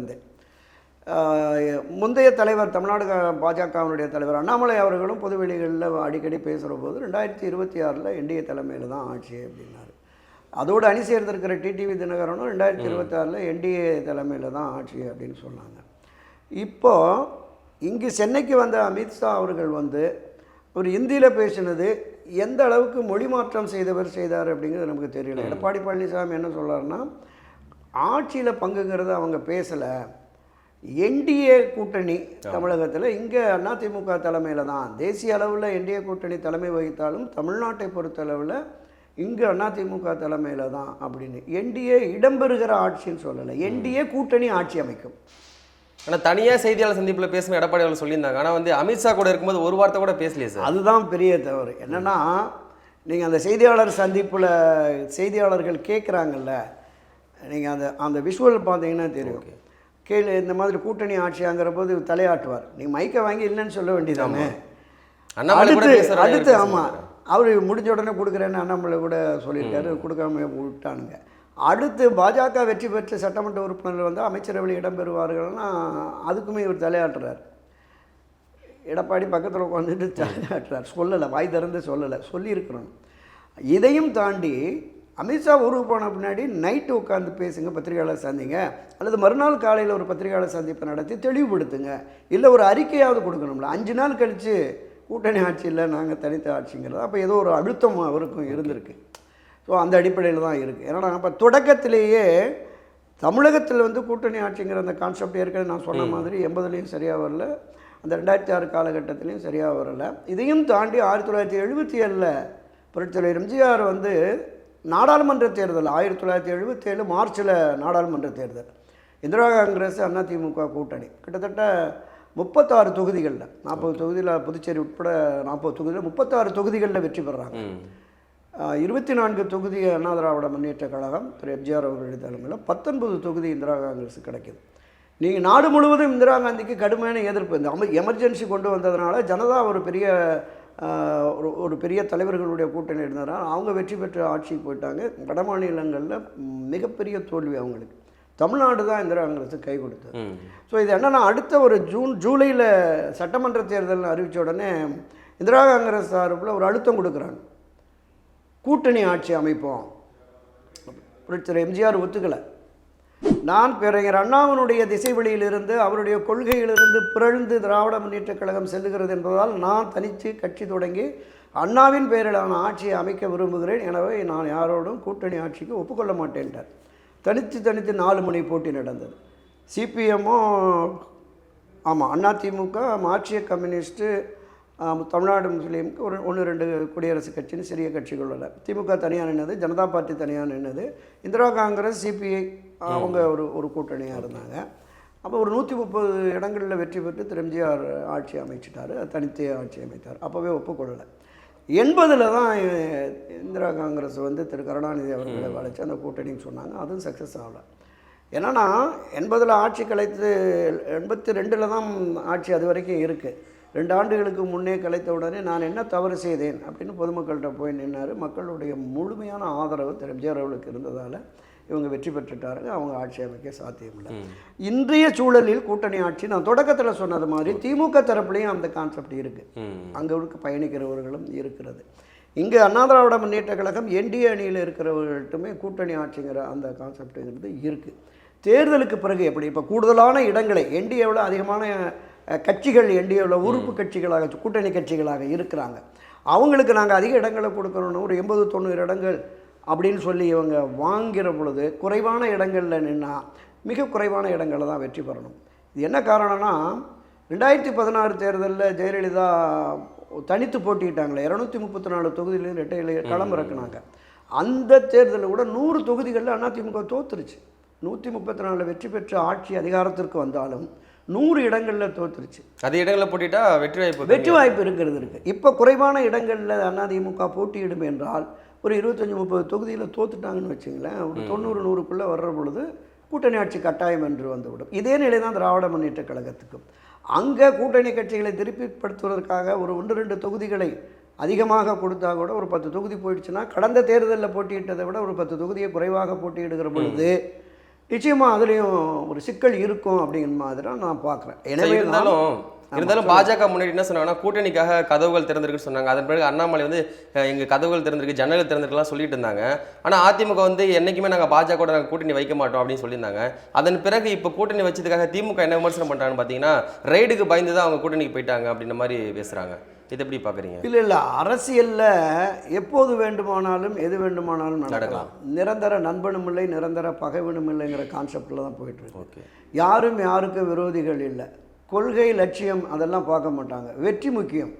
முந்தைய தலைவர் தமிழ்நாடு பாஜகவினுடைய தலைவர் அண்ணாமலை அவர்களும் பொதுவெளிகளில் அடிக்கடி பேசுகிற போது ரெண்டாயிரத்தி இருபத்தி ஆறில் என்டிஏ தலைமையில் தான் ஆட்சி அப்படின்னாரு. அதோடு அணி சேர்ந்திருக்கிற டிடிவி தினகரனும் ரெண்டாயிரத்தி இருபத்தாறில் என்டிஏ தலைமையில் தான் ஆட்சி அப்படின்னு சொன்னாங்க. இப்போ இங்கு சென்னைக்கு வந்த அமித்ஷா அவர்கள் வந்து ஒரு இந்தியில் பேசினது எந்த அளவுக்கு மொழி மாற்றம் செய்தவர் செய்தார் அப்படிங்கிறது நமக்கு தெரியல. எடப்பாடி பழனிசாமி என்ன சொல்றாருன்னா ஆட்சியில் பங்குங்கிறத அவங்க பேசலை. என்டிஏ கூட்டணி தமிழகத்தில் இங்கே அதிமுக தலைமையில் தான். தேசிய அளவில் என்டிஏ கூட்டணி தலைமை வகித்தாலும் தமிழ்நாட்டை பொறுத்தளவில் இங்கே அதிமுக தலைமையில் தான் அப்படின்னு. என்டிஏ இடம்பெறுகிற ஆட்சின்னு சொல்லலை. என்டிஏ கூட்டணி ஆட்சி அமைக்கும்.
ஆனால் தனியாக செய்தியாளர் சந்திப்பில் பேசுன எடப்பாடி அவர்கள் சொல்லியிருந்தாங்க. ஆனால் வந்து அமித்ஷா கூட இருக்கும்போது ஒரு வார்த்தை கூட பேசலையே சார்.
அதுதான் பெரிய தவறு. என்னன்னா நீங்கள் அந்த செய்தியாளர் சந்திப்பில் செய்தியாளர்கள் கேட்குறாங்கல்ல நீங்கள் அந்த அந்த விஷுவல் பார்த்தீங்கன்னா தெரியும். கீழே இந்த மாதிரி கூட்டணி ஆட்சியாங்கிற போது தலையாட்டுவார். நீங்கள் மைக்கை வாங்கி இல்லைன்னு சொல்ல வேண்டியதானே? அடுத்து அடுத்து. ஆமாம் அவர் முடிஞ்ச உடனே கொடுக்குறேன்னு அண்ணாமலை கூட சொல்லியிருக்காரு. கொடுக்காம விட்டானுங்க. அடுத்து பாஜக வெற்றி பெற்ற சட்டமன்ற உறுப்பினர்கள் வந்து அமைச்சரவையில் இடம்பெறுவார்கள்னா அதுக்குமே இவர் தலையாட்டுறார். எடப்பாடி பக்கத்தில் உட்காந்துட்டு தலையாட்டுறார். சொல்லலை வாய் திறந்து சொல்லலை. சொல்லியிருக்கிறோம். இதையும் தாண்டி அமித்ஷா ஊருக்கு போன பின்னாடி நைட்டு உட்காந்து பேசுங்க பத்திரிகையாளர் சந்திங்க. அல்லது மறுநாள் காலையில் ஒரு பத்திரிகையாளர் சந்திப்பை நடத்தி தெளிவுபடுத்துங்க. இல்லை ஒரு அறிக்கையாவது கொடுக்கணும்ல. அஞ்சு நாள் கழித்து கூட்டணி ஆட்சியில் நாங்கள் தனித்த ஆட்சிங்கிறது. அப்போ ஏதோ ஒரு அழுத்தம் அவருக்கும் இருந்திருக்கு. ஸோ அந்த அடிப்படையில் தான் இருக்குது ஏன்னா அப்போ தொடக்கத்திலேயே தமிழகத்தில் வந்து கூட்டணி ஆட்சிங்கிற அந்த கான்செப்ட் ஏற்கனவே நான் சொன்ன மாதிரி எண்பதுலேயும் சரியாக வரல. அந்த ரெண்டாயிரத்தி ஆறு காலகட்டத்திலையும் சரியாக வரல. இதையும் தாண்டி ஆயிரத்தி தொள்ளாயிரத்தி எழுபத்தி ஏழில் புரட்சித்தலைவர் எம்ஜிஆர் வந்து நாடாளுமன்ற தேர்தல் ஆயிரத்தி தொள்ளாயிரத்தி எழுபத்தி ஏழு மார்ச்சில் நாடாளுமன்ற தேர்தல். இந்திரா காங்கிரஸ் அதிமுக கூட்டணி. கிட்டத்தட்ட முப்பத்தாறு தொகுதிகளில் நாற்பது தொகுதியில் புதுச்சேரி உட்பட நாற்பது தொகுதியில் முப்பத்தாறு தொகுதிகளில் வெற்றி பெறாங்க. இருபத்தி நான்கு தொகுதி அண்ணா திராவிட முன்னேற்ற கழகம் திரு எம்ஜிஆர் அவர்களுடைய தலைமையில் பத்தொன்பது தொகுதி இந்திரா காங்கிரஸ் கிடைக்குது. நீங்கள் நாடு முழுவதும் இந்திரா காந்திக்கு கடுமையான எதிர்ப்பு. இந்த எமர்ஜென்சி கொண்டு வந்ததுனால ஜனதா ஒரு பெரிய ஒரு ஒரு பெரிய தலைவர்களுடைய கூட்டணி இருந்ததுனால அவங்க வெற்றி பெற்று ஆட்சிக்கு போயிட்டாங்க. வட மாநிலங்களில் மிகப்பெரிய தோல்வி அவங்களுக்கு. தமிழ்நாடு தான் இந்திரா காங்கிரஸுக்கு கை கொடுத்தது. ஸோ இது என்னன்னா அடுத்த ஒரு ஜூன் ஜூலையில் சட்டமன்ற தேர்தல் அறிவித்த உடனே இந்திரா காங்கிரஸ் சார்பில் ஒரு அழுத்தம் கொடுக்குறாங்க. கூட்டணி ஆட்சி அமைப்போம். எம்ஜிஆர் ஒத்துக்கலை. நான் பேரறிஞர் அண்ணாவினுடைய திசைவெளியிலிருந்து அவருடைய கொள்கையிலிருந்து பிறழ்ந்து திராவிட முன்னேற்றக் கழகம் செல்லுகிறது என்பதால் நான் தனித்து கட்சி தொடங்கி அண்ணாவின் பெயரிலான ஆட்சியை அமைக்க விரும்புகிறேன். எனவே நான் யாரோடும் கூட்டணி ஆட்சிக்கு ஒப்புக்கொள்ள மாட்டேன்ட்டார். தனித்து தனித்து நாலு மணி போட்டி நடந்தது. சிபிஎம்மும் ஆமாம் அதிமுக மார்க்சிய கம்யூனிஸ்ட்டு தமிழ்நாடு முஸ்லீமுக்கு ஒரு ஒன்று ரெண்டு குடியரசுக் கட்சின்னு சிறிய கட்சிகள் உள்ள திமுக தனியாக நின்னது ஜனதா பார்ட்டி தனியாக நின்னது இந்திரா காங்கிரஸ் சிபிஐ அவங்க ஒரு ஒரு கூட்டணியாக இருந்தாங்க. அப்போ ஒரு நூற்றி முப்பது இடங்களில் வெற்றி பெற்று திரு எம்ஜிஆர் ஆட்சி அமைச்சிட்டாரு. தனித்தே ஆட்சி அமைத்தார். அப்போவே ஒப்புக்கொள்ளலை. எண்பதில் தான் இந்திரா காங்கிரஸ் வந்து திரு கருணாநிதி அவர்களை வளைச்சு அந்த கூட்டணின்னு சொன்னாங்க. அதுவும் சக்ஸஸ் ஆகலை. என்னன்னா எண்பதில் ஆட்சி கலைத்து எண்பத்தி ரெண்டில் தான் ஆட்சி அது வரைக்கும் இருக்குது ரெண்டு ஆண்டுகளுக்கு முன்னே கலைத்த உடனே நான் என்ன தவறு செய்தேன் அப்படின்னு பொதுமக்கள்கிட்ட போய் நின்னார். மக்களுடைய முழுமையான ஆதரவு திரு எம்ஜிஆர் அவர்களுக்கு இருந்ததால் இவங்க வெற்றி பெற்றுட்டாருங்க அவங்க ஆட்சி அமைக்க சாத்தியமில்லை. இன்றைய சூழலில் கூட்டணி ஆட்சி நான் தொடக்கத்தில் சொன்னது மாதிரி திமுக தரப்புலையும் அந்த கான்செப்ட் இருக்குது அங்கே இருக்க பயணிக்கிறவர்களும் இருக்கிறது. இங்கே அண்ணா திராவிட முன்னேற்ற கழகம் என்டிஏ அணியில் இருக்கிறவர்கள்ட்டுமே கூட்டணி ஆட்சிங்கிற அந்த கான்செப்டுங்கிறது இருக்குது தேர்தலுக்கு பிறகு எப்படி இப்போ கூடுதலான இடங்களை என்டிஏவில் அதிகமான கட்சிகள் என்டிஏவில் உறுப்பு கட்சிகளாக கூட்டணி கட்சிகளாக இருக்கிறாங்க. அவங்களுக்கு நாங்கள் அதிக இடங்களை கொடுக்கணும்னு ஒரு எண்பது தொண்ணூறு இடங்கள் அப்படின்னு சொல்லி இவங்க வாங்குகிற பொழுது குறைவான இடங்களில் நின்னா மிக குறைவான இடங்களில் தான் வெற்றி பெறணும். இது என்ன காரணம்னா ரெண்டாயிரத்தி பதினாறு தேர்தலில் ஜெயலலிதா தனித்து போட்டிக்கிட்டாங்களே இரநூத்தி முப்பத்தி நாலு தொகுதியிலையும் ரெட்டையில களம் இறக்குனாங்க. அந்த தேர்தலில் கூட நூறு தொகுதிகளில் அதிமுக தோத்துருச்சு. நூற்றி முப்பத்தி நாலு வெற்றி பெற்ற ஆட்சி அதிகாரத்திற்கு வந்தாலும் நூறு இடங்களில் தோத்துருச்சு.
அது இடங்களில் போட்டிட்டா வெற்றி வாய்ப்பு
வெற்றி வாய்ப்பு இருக்கிறது இருக்குது இப்போ குறைவான இடங்களில் அதிமுக போட்டியிடும் என்றால் ஒரு இருபத்தஞ்சி முப்பது தொகுதியில் தோத்துட்டாங்கன்னு வச்சுங்களேன் ஒரு தொண்ணூறு நூறுக்குள்ளே வர்ற பொழுது கூட்டணி ஆட்சி கட்டாயம் என்று வந்துவிடும். இதே நிலை தான் திராவிட முன்னேற்ற கழகத்துக்கும். அங்கே கூட்டணி கட்சிகளை திருப்பிப்படுத்துவதற்காக ஒரு ஒன்று ரெண்டு தொகுதிகளை அதிகமாக கொடுத்தா கூட ஒரு பத்து தொகுதி போயிடுச்சுன்னா கடந்த தேர்தலில் போட்டியிட்டதை விட ஒரு பத்து தொகுதியை குறைவாக போட்டியிடுகிற பொழுது நிச்சயமாக அதுலேயும் ஒரு சிக்கல் இருக்கும் அப்படிங்கிற மாதிரி நான் பார்க்குறேன். எனவே
இருந்தாலும் இருந்தாலும் பாஜக முன்னாடி என்ன சொன்னாங்கன்னா கூட்டணிக்காக கதவுகள் திறந்திருக்குன்னு சொன்னாங்க. அதன் பிறகு அண்ணாமலை வந்து அஹ், எங்க கதவுகள் திறந்திருக்கு ஜன்னல் திறந்திருக்குலாம் சொல்லிட்டு இருந்தாங்க. ஆனா அதிமுக வந்து என்னைக்குமே நாங்க பாஜக நாங்க கூட்டணி வைக்க மாட்டோம் அப்படின்னு சொல்லியிருந்தாங்க. அதன் பிறகு இப்போ கூட்டணி வச்சதுக்காக திமுக என்ன விமர்சனம் பண்றாங்கன்னு பாத்தீங்கன்னா ரைடுக்கு பயந்து தான் அவங்க கூட்டணிக்கு போயிட்டாங்க அப்படின்ற மாதிரி பேசுறாங்க. இது எப்படி பாக்குறீங்க?
இல்லை இல்லை. அரசியலில் எப்போது வேண்டுமானாலும் எது வேண்டுமானாலும் நடக்கலாம். நிரந்தர நண்பனும் இல்லை நிரந்தர பகைவனும் இல்லைங்கிற கான்செப்டில் தான் போயிட்டு இருக்கு.
ஓகே.
யாரும் யாருக்கும் விரோதிகள் இல்லை. கொள்கை லட்சியம் அதெல்லாம் பார்க்க மாட்டாங்க. வெற்றி முக்கியம்.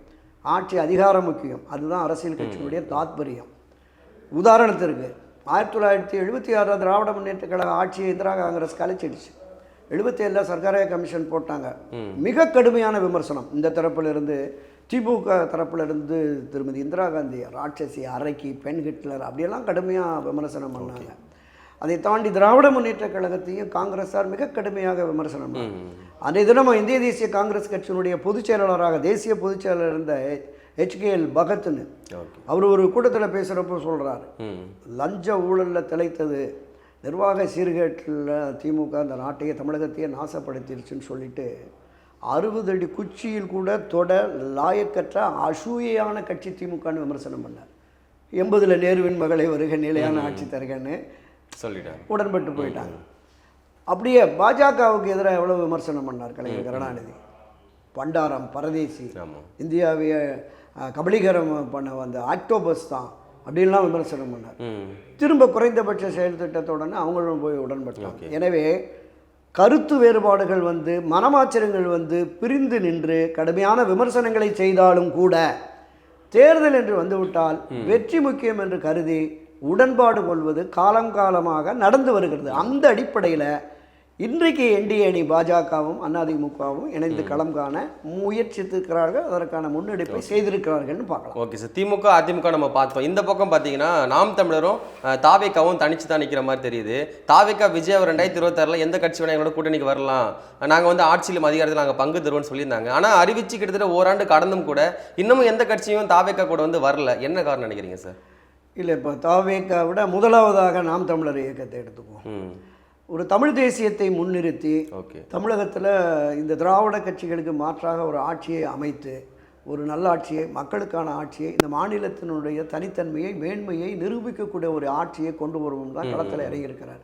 ஆட்சி அதிகாரம் முக்கியம். அதுதான் அரசியல் கட்சியினுடைய தாத்பரியம். உதாரணத்திற்கு ஆயிரத்தி தொள்ளாயிரத்தி எழுபத்தி ஆறு திராவிட முன்னேற்ற கழக ஆட்சியை இந்திரா காங்கிரஸ் கலைச்சிடுச்சு. எழுபத்தேழில் சர்க்காரிய கமிஷன் போட்டாங்க. மிக கடுமையான விமர்சனம். இந்த தரப்புல இருந்து திமுக தரப்புல இருந்து திருமதி இந்திரா காந்தி ராட்சசி அரைக்கி பெண் ஹிட்லர் அப்படியெல்லாம் கடுமையாக விமர்சனம் பண்ணாங்க. அதை தாண்டி திராவிட முன்னேற்ற கழகத்தையும் காங்கிரஸார் மிக கடுமையாக விமர்சனம் பண்ணாங்க. அன்றைய தினம் இந்திய தேசிய காங்கிரஸ் கட்சியினுடைய பொதுச் செயலாளராக தேசிய பொதுச் செயலாளர் இருந்த ஹெச்கேஎல் பகத்னு அவர் ஒரு கூட்டத்தில் பேசுகிறப்போ சொல்கிறாரு லஞ்ச ஊழலில் திளைத்தது நிர்வாக சீர்கேட்டில் திமுக அந்த நாட்டையே தமிழகத்தையே நாசப்படுத்திருச்சுன்னு சொல்லிட்டு அறுபது அடி குச்சியில் கூட தொட லாயக்கற்ற அசூயையான கட்சி திமுகன்னு விமர்சனம் பண்ணார். எண்பதில் நேருவின் மகளை வருக நிலையான ஆட்சி தருகன்னு
சொல்லிட்டாங்க
உடன்பட்டு போயிட்டாங்க. அப்படியே பாஜகவுக்கு எதிராக எவ்வளோ விமர்சனம் பண்ணார் கலைஞர் கருணாநிதி? பண்டாரம் பரதேசி இந்தியாவைய கபலீகரம் பண்ண வந்த ஆக்டோபஸ் தான் அப்படின்லாம் விமர்சனம் பண்ணார். திரும்ப குறைந்தபட்ச செயல் திட்டத்துடனே அவங்களும் போய் உடன்பட்டாங்க. எனவே கருத்து வேறுபாடுகள் வந்து மனமாச்சரியங்கள் வந்து பிரிந்து நின்று கடுமையான விமர்சனங்களை செய்தாலும் கூட தேர்தல் என்று வந்துவிட்டால் வெற்றி முக்கியம் என்று கருதி உடன்பாடு கொள்வது காலம் காலமாக நடந்து வருகிறது. அந்த அடிப்படையில் இன்றைக்கு என்டிஏ அணி பாஜகவும் அதிமுகவும் இணைந்து களம் காண முயற்சித்திருக்கிறார்கள். அதற்கான முன்னெடுப்பை செய்திருக்கிறார்கள்னு பார்க்கலாம்.
Okay sir. திமுக அதிமுக நம்ம பார்த்தோம் இந்த பக்கம் பார்த்தீங்கன்னா நாம் தமிழரும் தாவேக்காவும் தனிச்சு தான் நிற்கிற மாதிரி தெரியுது. தாவேக்கா விஜய் ரெண்டாயிரத்தி இருபத்தாறில் எந்த கட்சி வேணா எங்களோட கூட்டணிக்கு வரலாம். நாங்கள் வந்து ஆட்சியிலும் அதிகாரத்தில் நாங்கள் பங்கு தருவோம்னு சொல்லியிருந்தாங்க. ஆனால் அறிவிச்சு கிட்டத்தட்ட ஓராண்டு கடந்தும் கூட இன்னமும் எந்த கட்சியும் தாவேக்கா கூட வந்து வரல. என்ன காரணம் நினைக்கிறீங்க சார்?
இல்லை இப்போ தாவேக்கா விட முதலாவதாக நாம் தமிழர் இயக்கத்தை எடுத்துக்குவோம். ஒரு தமிழ் தேசியத்தை முன்னிறுத்தி தமிழகத்தில் இந்த திராவிட கட்சிகளுக்கு மாற்றாக ஒரு ஆட்சியை அமைத்து ஒரு நல்ல ஆட்சியை மக்களுக்கான ஆட்சியை இந்த மாநிலத்தினுடைய தனித்தன்மையை மேன்மையை நிரூபிக்கக்கூடிய ஒரு ஆட்சியை கொண்டு வருவோம் தான் களத்தில் இறங்கியிருக்கிறார்.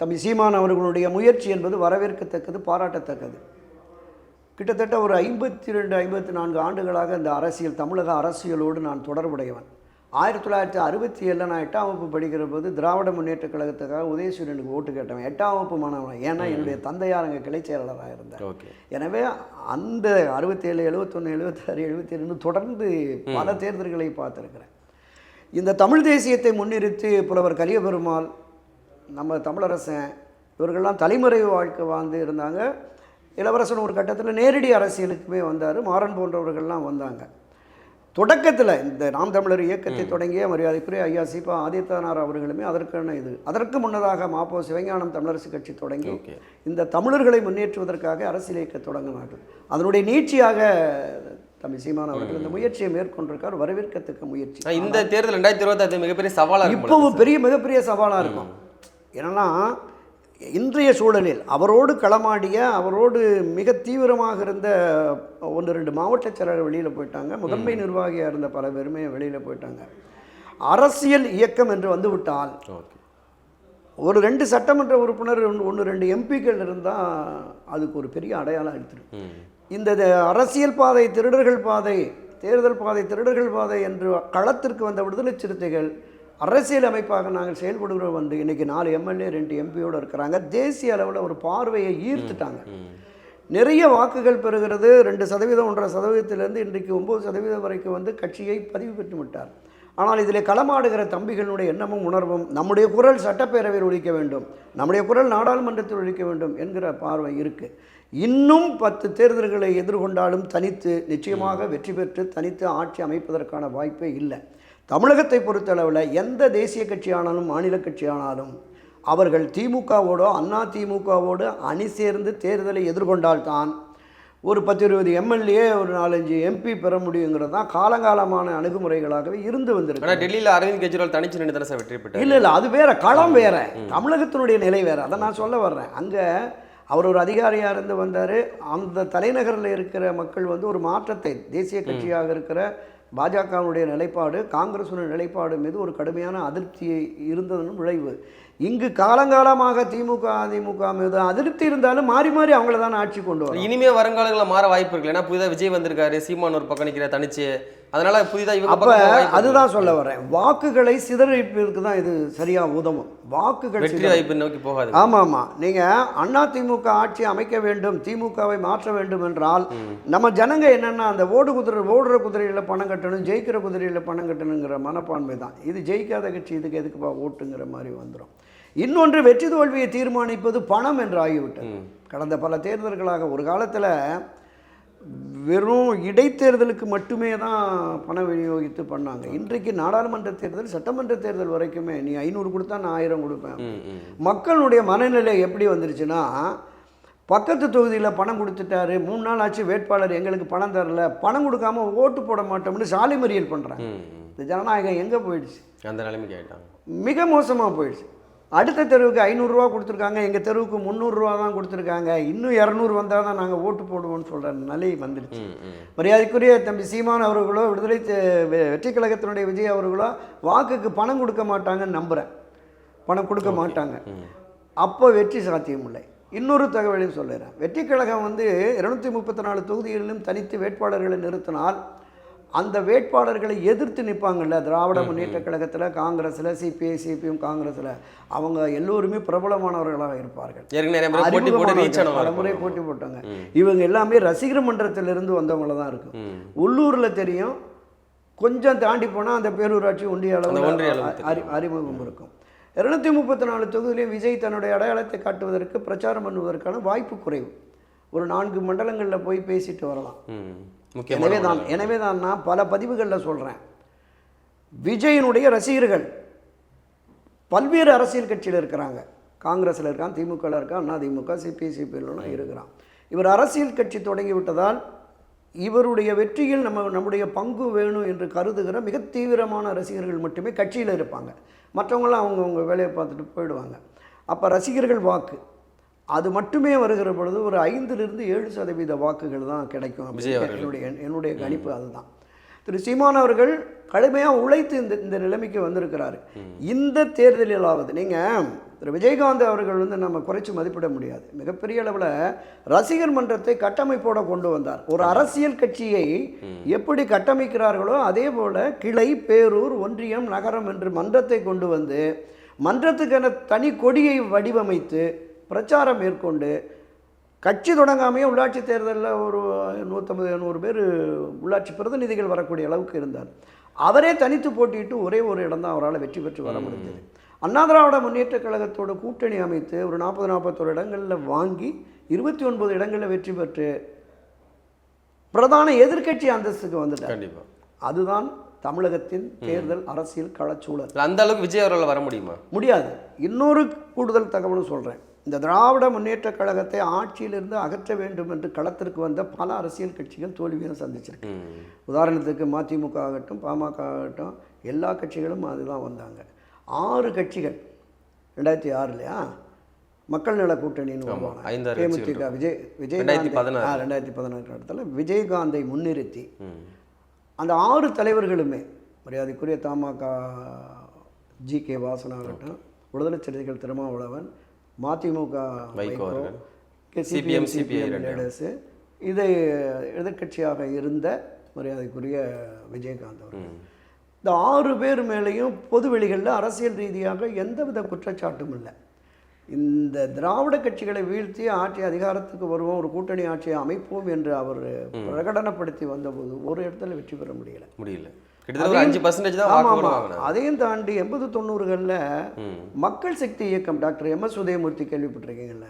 தம்பி சீமான் அவர்களுடைய முயற்சி என்பது வரவேற்கத்தக்கது பாராட்டத்தக்கது. கிட்டத்தட்ட ஒரு ஐம்பத்தி ரெண்டு ஐம்பத்தி நான்கு ஆண்டுகளாக இந்த அரசியல் தமிழக அரசியலோடு நான் தொடர்புடையவன். ஆயிரத்தி தொள்ளாயிரத்தி அறுபத்தி ஏழில் நான் எட்டாம் வகுப்பு படிக்கிற போது திராவிட முன்னேற்ற கழகத்துக்காக உதயசூரியனுக்கு ஓட்டு கேட்டவன். எட்டாம் வகுப்பு மாணவன். ஏன்னா என்னுடைய தந்தையார் அங்கே கிளை செயலாளராக இருந்தார். எனவே அந்த அறுபத்தேழு எழுபத்தொன்று எழுபத்தாறு எழுபத்தேழுன்னு தொடர்ந்து பல தேர்தல்களை பார்த்துருக்கிறேன். இந்த தமிழ் தேசியத்தை முன்னிறுத்தி புலவர் கலியபெருமாள் நம்ம தமிழரசன் இவர்கள்லாம் தலைமுறை வாழ்க்கை வாழ்ந்து இருந்தாங்க. இளவரசன் ஒரு கட்டத்தில் நேரடி அரசியலுக்குமே வந்தார். மாறன் போன்றவர்கள்லாம் வந்தாங்க. தொடக்கத்தில் இந்த நாம் தமிழர் இயக்கத்தை தொடங்கிய மரியாதைக்குரிய ஐயா சீபா ஆதித்தனார் அவர்களுமே அதற்கான இது. அதற்கு முன்னதாக மாப்போ சிவஞானம் தமிழரசு கட்சி தொடங்கி இந்த தமிழர்களை முன்னேற்றுவதற்காக அரசியல் இயக்க தொடங்கினார்கள். அதனுடைய நீட்சியாக தம்பி சீமான் அவர்கள் இந்த முயற்சியை மேற்கொண்டிருக்கார். வரவேற்கத்தக்க முயற்சி.
இந்த தேர்தல் ரெண்டாயிரத்தி இருபத்தாறு மிகப்பெரிய சவாலாக
இப்போவும் பெரிய மிகப்பெரிய சவாலாக இருக்கும். ஏன்னா இன்றைய சூழலில் அவரோடு களமாடிய அவரோடு மிக தீவிரமாக இருந்த ஒன்று ரெண்டு மாவட்ட செயலர் வெளியில் போயிட்டாங்க. முதன்மை நிர்வாகியாக இருந்த பல பேருமே வெளியில் போயிட்டாங்க. அரசியல் இயக்கம் என்று வந்துவிட்டால் ஒரு ரெண்டு சட்டமன்ற உறுப்பினர் ஒன்று ரெண்டு எம்பிக்கள் இருந்தால் அதுக்கு ஒரு பெரிய அடையாளம் எடுத்துரும். இந்த அரசியல் பாதை திருடர்கள் பாதை தேர்தல் பாதை திருடர்கள் பாதை என்று களத்திற்கு வந்த விடுதலை சிறுத்தைகள் அரசியல் அமைப்பாக நாங்கள் செயல்படுகிறோம் வந்து இன்னைக்கு நாலு எம்எல்ஏ ரெண்டு எம்பியோடு இருக்கிறாங்க. தேசிய அளவில் ஒரு பார்வையை ஈர்த்துட்டாங்க. நிறைய வாக்குகள் பெறுகிறது. ரெண்டு சதவீதம் ஒன்றரை சதவீதத்திலிருந்து இன்றைக்கு ஒம்பது சதவீதம் வரைக்கும் வந்து கட்சியை பதிவு பெற்று விட்டார். ஆனால் இதில் களமாடுகிற தம்பிகளுடைய எண்ணமும் உணர்வும் நம்முடைய குரல் சட்டப்பேரவையில் ஒழிக்க வேண்டும் நம்முடைய குரல் நாடாளுமன்றத்தில் ஒழிக்க வேண்டும் என்கிற பார்வை இருக்கு. இன்னும் பத்து தேர்தல்களை எதிர்கொண்டாலும் தனித்து நிச்சயமாக வெற்றி பெற்று தனித்து ஆட்சி அமைப்பதற்கான வாய்ப்பே இல்லை. தமிழகத்தை பொறுத்தளவில் எந்த தேசிய கட்சியானாலும் மாநில கட்சியானாலும் அவர்கள் திமுகவோடோ அண்ணா திமுகவோடு அணி சேர்ந்து தேர்தலை எதிர்கொண்டால்தான் ஒரு பத்து இருபது எம்எல்ஏ ஒரு நாலஞ்சு எம்பி பெற முடியுங்கிறது தான் காலங்காலமான அணுகுமுறைகளாகவே இருந்து வந்திருக்கு.
டெல்லியில அரவிந்த் கெஜ்ரிவால் தனிச்சு நின்று தானே வெற்றி பெற்றார்?
இல்லை இல்லை அது வேற களம் வேற. தமிழகத்தினுடைய நிலை வேற. அதை நான் சொல்ல வர்றேன். அங்கே அவர் ஒரு அதிகாரியாக இருந்து வந்தார். அந்த தலைநகரில் இருக்கிற மக்கள் வந்து ஒரு மாற்றத்தை தேசிய கட்சியாக இருக்கிற பாஜகவினுடைய நிலைப்பாடு காங்கிரசுடைய நிலைப்பாடு மீது ஒரு கடுமையான அதிருப்தி இருந்ததன் விளைவு இங்கு காலங்காலமாக திமுக அதிமுக மீது அதிருப்தி இருந்தாலும் மாறி மாறி அவங்கள தான் ஆட்சி கொண்டு வரும்.
இனிமே வருங்காலங்களில் மாற வாய்ப்பு இருக்கு ஏன்னா புதிதாக விஜய் வந்திருக்காரு சீமான் ஒரு பக்கம் நிற்கிற தனிச்சு. அதனால புதிதா இவங்க
அப்ப அதுதான் சொல்ல வரேன். வாக்குகளை சிதறடிப்பதற்கு தான் இது சரியா உதவும் வாக்குகள்
வெற்றி
சிதற-
வாய்ப்பு நோக்கி போகாது.
ஆமா ஆமா நீங்க அண்ணா திமுக ஆட்சி அமைக்க வேண்டும் திமுகவை மாற்ற வேண்டும் என்றால் நம்ம ஜனங்க என்னன்னா அந்த ஓடு குதிரை ஓடுற குதிரையில பணம் கட்டணும் ஜெயிக்கிற குதிரையில பணம் கட்டணுங்கிற மனப்பான்மை தான். இது ஜெயிக்காத கட்சி இதுக்கு எதுக்குப்பா ஓட்டுங்கிற மாதிரி வந்துடும் இன்னொன்று வெற்றி தோல்வியை தீர்மானிப்பது பணம் என்று ஆகிவிட்டது. கடந்த பல தேர்தல்களாக ஒரு காலத்துல வெறும் இடைத்தேர்தலுக்கு மட்டுமே தான் பணம் விநியோகித்து பண்ணாங்க. இன்றைக்கு நாடாளுமன்ற தேர்தல் சட்டமன்ற தேர்தல் வரைக்குமே நீ ஐநூறு கொடுத்தா நான் ஆயிரம் கொடுப்பேன். மக்களுடைய மனநிலை எப்படி வந்துருச்சுன்னா பக்கத்து தொகுதியில் பணம் கொடுத்துட்டாரு மூணு நாள் ஆச்சு வேட்பாளர் எங்களுக்கு பணம் தரல பணம் கொடுக்காம ஓட்டு போட மாட்டோம்னு சாலை மறியல் பண்ணுறாங்க. இந்த ஜனநாயகம் எங்கே போயிடுச்சு?
அந்த நிலைமைக்கு ஆயிட்டாங்க.
மிக மோசமாக போயிடுச்சு. அடுத்த தெருவுக்கு ஐநூறுரூவா கொடுத்துருக்காங்க எங்கள் தெருவுக்கு முந்நூறுரூவா தான் கொடுத்துருக்காங்க. இன்னும் இரநூறு வந்தால் தான் நாங்கள் ஓட்டு போடுவோம்னு சொல்கிற நிலை வந்துடுச்சு. மரியாதைக்குரிய தம்பி சீமான் அவர்களோ விடுதலை தெ- வெ- வெற்றிக் கழகத்தினுடைய விஜய் அவர்களோ வாக்குக்கு பணம் கொடுக்க மாட்டாங்கன்னு நம்புகிறேன் பணம் கொடுக்க மாட்டாங்க. அப்போ வெற்றி சாத்தியமில்லை. இன்னொரு தகவலையும் சொல்லிடுறேன் வெற்றிக் கழகம் வந்து இருநூத்தி முப்பத்தி நாலு தொகுதிகளிலும் தனித்து வேட்பாளர்களை நிறுத்தினால் அந்த வேட்பாளர்களை எதிர்த்து நிற்பாங்கல்ல திராவிட முன்னேற்ற கழகத்தில் காங்கிரஸில் சிபிஐ சிபிஎம் காங்கிரஸில் அவங்க எல்லோருமே பிரபலமானவர்களாக இருப்பார்கள். பல முறை போட்டி போட்டாங்க. இவங்க எல்லாமே ரசிகர் மன்றத்திலிருந்து வந்தவங்கள தான் இருக்கும். உள்ளூரில் தெரியும். கொஞ்சம் தாண்டி போனால் அந்த பேரூராட்சி ஒன்றிய அளவில் அறி அறிமுகம் இருக்கும். இருநூத்தி முப்பத்தி நாலு தொகுதியிலையும் விஜய் தன்னுடைய அடையாளத்தை காட்டுவதற்கு பிரச்சாரம் பண்ணுவதற்கான வாய்ப்பு குறைவு. ஒரு நான்கு மண்டலங்களில் போய் பேசிட்டு வரலாம். எனவே தான் எனவே தான் நான் பல பதிவுகளில் சொல்கிறேன் விஜயனுடைய ரசிகர்கள் பல்வேறு அரசியல் கட்சியில் இருக்கிறாங்க. காங்கிரஸில் இருக்கான் திமுகவில் இருக்கான் அண்ணா திமுக சிபி சிபிஎல்லாம் இருக்கிறான். இவர் அரசியல் கட்சி தொடங்கி விட்டதால் இவருடைய வெற்றியில் நம்ம நம்முடைய பங்கு வேணும் என்று கருதுகிற மிக தீவிரமான ரசிகர்கள் மட்டுமே கட்சியில் இருப்பாங்க. மற்றவங்களாம் அவங்கவுங்க வேலையை பார்த்துட்டு போயிடுவாங்க. அப்போ ரசிகர்கள் வாக்கு. அது மட்டுமே வருகிற பொழுது ஒரு ஐந்திலிருந்து ஏழு சதவீத வாக்குகள் தான் கிடைக்கும். என்னுடைய என்னுடைய கணிப்பு அதுதான். திரு சீமான் அவர்கள் கடுமையாக உழைத்து இந்த இந்த நிலைமைக்கு வந்திருக்கிறாரு. இந்த தேர்தலிலாவது நீங்கள் திரு விஜயகாந்த் அவர்கள் வந்து நம்ம குறைச்சி மதிப்பிட முடியாது. மிகப்பெரிய அளவில் ரசிகர் மன்றத்தை கட்டமைப்போட கொண்டு வந்தார். ஒரு அரசியல் கட்சியை எப்படி கட்டமைக்கிறார்களோ அதே போல கிளை பேரூர் ஒன்றியம் நகரம் என்று மன்றத்தை கொண்டு வந்து மன்றத்துக்கான தனி கொடியை வடிவமைத்து பிரச்சாரம் மேற்கொண்டு கட்சி தொடங்காமையே உள்ளாட்சி தேர்தலில் ஒரு நூற்றம்பது நூறு பேர் உள்ளாட்சி பிரதிநிதிகள் வரக்கூடிய அளவுக்கு இருந்தார். அவரே தனித்து போட்டியிட்டு ஒரே ஒரு இடம் தான் அவரால் வெற்றி பெற்று வர முடிஞ்சது. அண்ணா திராவிட முன்னேற்ற கழகத்தோட கூட்டணி அமைத்து ஒரு நாற்பது நாற்பத்தோரு இடங்களில் வாங்கி இருபத்தி ஒன்பது இடங்களில் வெற்றி பெற்று பிரதான எதிர்க்கட்சி அந்தஸ்துக்கு வந்துட்டார்.
கண்டிப்பா.
அதுதான் தமிழகத்தின் தேர்தல் அரசியல் களச்சூழல்.
அந்த அளவுக்கு விஜய் அவர்கள் வர முடியுமா?
முடியாது. இன்னொரு கூடுதல் தகவலும் சொல்கிறேன் இந்த திராவிட முன்னேற்ற கழகத்தை ஆட்சியிலிருந்து அகற்ற வேண்டும் என்று களத்திற்கு வந்த பல அரசியல் கட்சிகள் தோல்வியை சந்திச்சிருக்கு. உதாரணத்துக்கு மதிமுக ஆகட்டும் பாமக ஆகட்டும் எல்லா கட்சிகளும் அதுதான் வந்தாங்க ஆறு கட்சிகள் ரெண்டாயிரத்தி ஆறுலையா மக்கள் நல கூட்டணின்னு தேமுதிக விஜய்
ரெண்டாயிரத்தி
விஜயகாந்த்
பதினாறு.
ஆ, ரெண்டாயிரத்தி பதினாறு இடத்துல விஜயகாந்தை முன்னிறுத்தி. அந்த ஆறு தலைவர்களுமே மரியாதைக்குரிய தமாக ஜி கே வாசன் ஆகட்டும் விடுதலை சிறுத்தைகள் திருமாவளவன் மதிமுக
வைகோ.
சிபிஎம்
ரெண்டு.
லீடர்ஸு. இதை எதிர்க்கட்சியாக இருந்த மரியாதைக்குரிய விஜயகாந்த் அவர்கள். இந்த ஆறு பேர் மேலேயும் பொது வெளிகளில் அரசியல் ரீதியாக எந்தவித குற்றச்சாட்டும் இல்லை. இந்த திராவிட கட்சிகளை வீழ்த்தி ஆட்சி அதிகாரத்துக்கு வருவோம் ஒரு கூட்டணி ஆட்சியை அமைப்போம் என்று அவர் பிரகடனப்படுத்தி வந்தபோது ஒரு இடத்துல வெற்றி பெற முடியல.
முடியல. கிட்டத்தட்ட அஞ்சு பர்சன்டேஜ் தான்
ஆமா,
வாக்கு
ஆமா.
வாங்கினாங்க.
அதையும் தாண்டி எண்பது தொண்ணூறுகளில். Makkal Sakthi Iyakkam doctor M S Udhayamoorthy கேள்விப்பட்டிருக்கீங்கல்ல?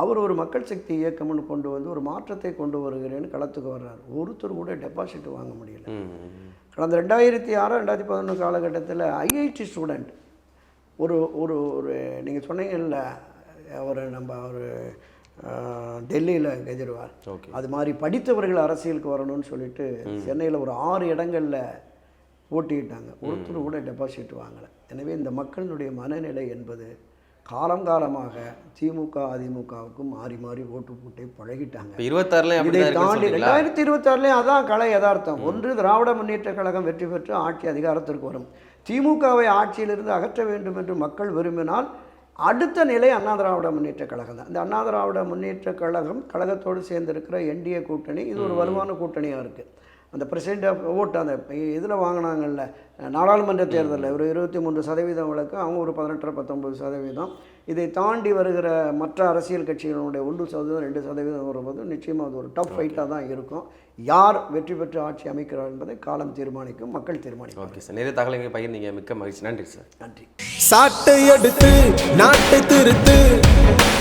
அவர் ஒரு மக்கள் சக்தி இயக்கம்னு கொண்டு வந்து ஒரு மாற்றத்தை கொண்டு வருகிறேன்னு களத்துக்கு வர்றார். ஒருத்தர் கூட டெபாசிட் வாங்க முடியல. கடந்த ரெண்டாயிரத்தி ஆறு ரெண்டாயிரத்தி பதினொன்று காலகட்டத்தில் ஐஐடி ஸ்டூடெண்ட் ஒரு ஒரு ஒரு நீங்கள் சொன்னீங்கல்ல ஒரு நம்ம ஒரு டெல்லியில் கெஜ்ரிவால். அது மாதிரி படித்தவர்கள் அரசியலுக்கு வரணும்னு சொல்லிட்டு சென்னையில் ஒரு ஆறு இடங்களில் போட்டியிட்டாங்க ஒருத்தர் கூட டெபாசிட் வாங்கலை. எனவே இந்த மக்களினுடைய மனநிலை என்பது காலம் காலமாக திமுக அதிமுகவுக்கும் மாறி மாறி ஓட்டு போட்டே பழகிட்டாங்க.
இருபத்தாறுல
இதை தாண்டி ரெண்டாயிரத்தி இருபத்தாறுலேயும் அதான் கலை யதார்த்தம். ஒன்று திராவிட முன்னேற்ற கழகம் வெற்றி பெற்று ஆட்சி அதிகாரத்திற்கு வரும். திமுகவை ஆட்சியிலிருந்து அகற்ற வேண்டும் என்று மக்கள் விரும்பினால் அடுத்த நிலை அண்ணா திராவிட முன்னேற்ற கழகம் தான். இந்த அண்ணா திராவிட முன்னேற்ற கழகம் கழகத்தோடு சேர்ந்திருக்கிற என்டிஏ கூட்டணி இது ஒரு வலுவான கூட்டணியாக இருக்குது அந்த பிரசிடென்ட் ஆஃப் ஓட் அந்த இதில் வாங்கினாங்கல்ல நாடாளுமன்ற தேர்தலில் ஒரு இருபத்தி மூன்று சதவீதம் வழக்கு அவங்க ஒரு பதினெட்டரை பத்தொம்பது சதவீதம். இதை தாண்டி வருகிற மற்ற அரசியல் கட்சிகளுடைய ஒன்று சதவீதம் ரெண்டு சதவீதம் வரும்போது நிச்சயமாக அது ஒரு டஃப் ஃபைட்டாக தான் இருக்கும். யார் வெற்றி பெற்று ஆட்சி அமைக்கிறார் என்பதை காலம் தீர்மானிக்கும் மக்கள் தீர்மானிக்கும்
ஓகே சார் நிறைய தகவல்களை பகிர்ந்தீங்க மிக்க மகிழ்ச்சி. நன்றி சார்
நன்றி.
சாட்டை எடுத்து நாட்டை திருத்து.